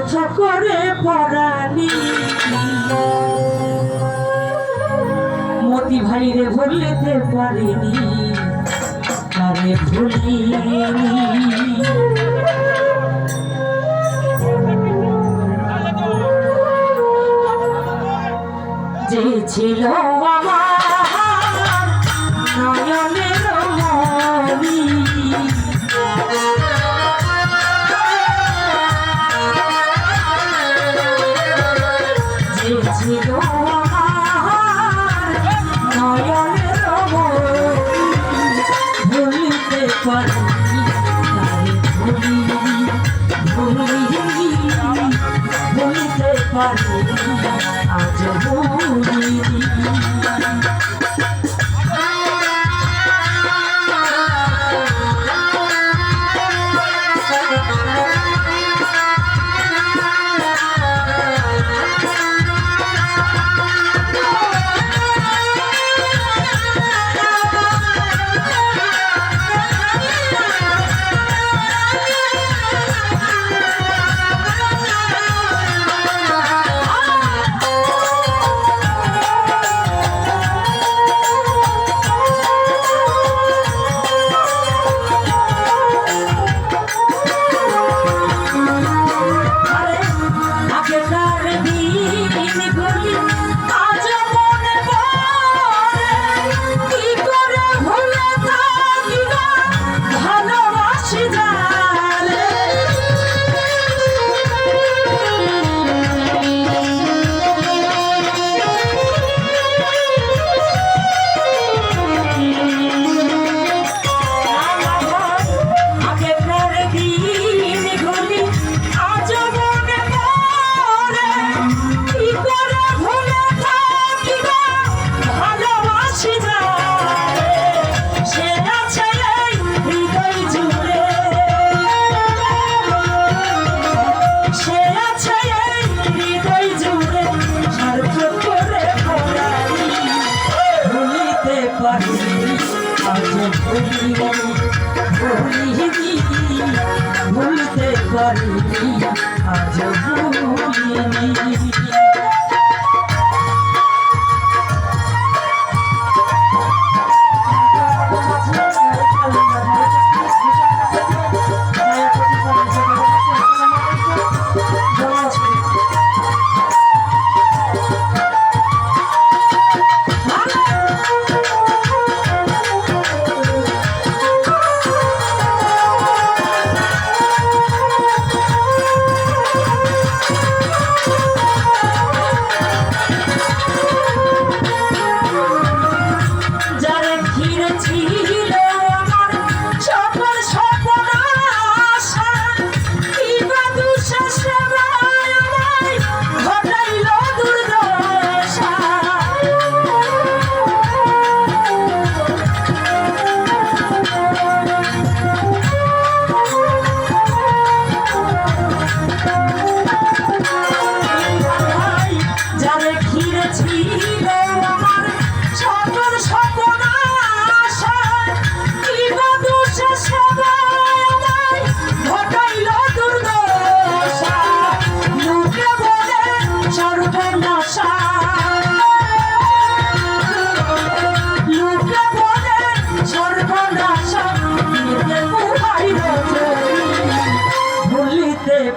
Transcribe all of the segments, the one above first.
ধার্য করে পড়ালি মতি ভাই রে ভুলিতে পারিনি তারে ভুলিনি। যে ছিল আমার পারি আজ ভুলিনি ভুলতে পারিনি আজ ভুলিনি।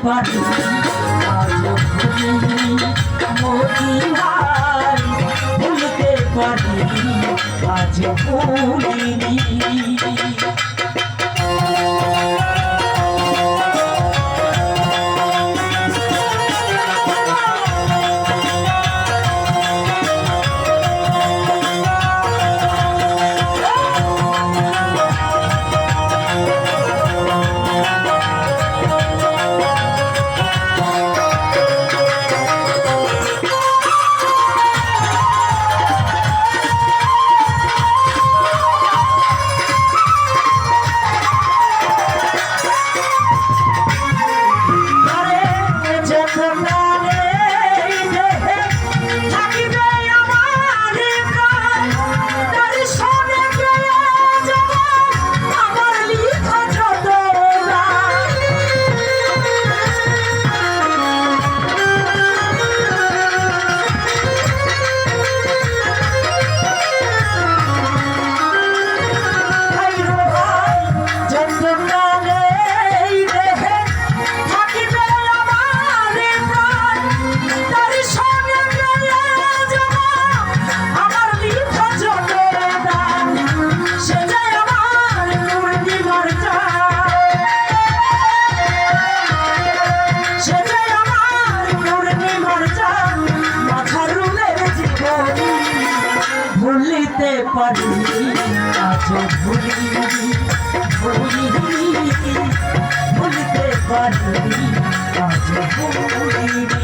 পারি। মদিনার ভুলতে পারি আজ ভুলিনি। ভুলতে পারিনি আজ ভুলিনি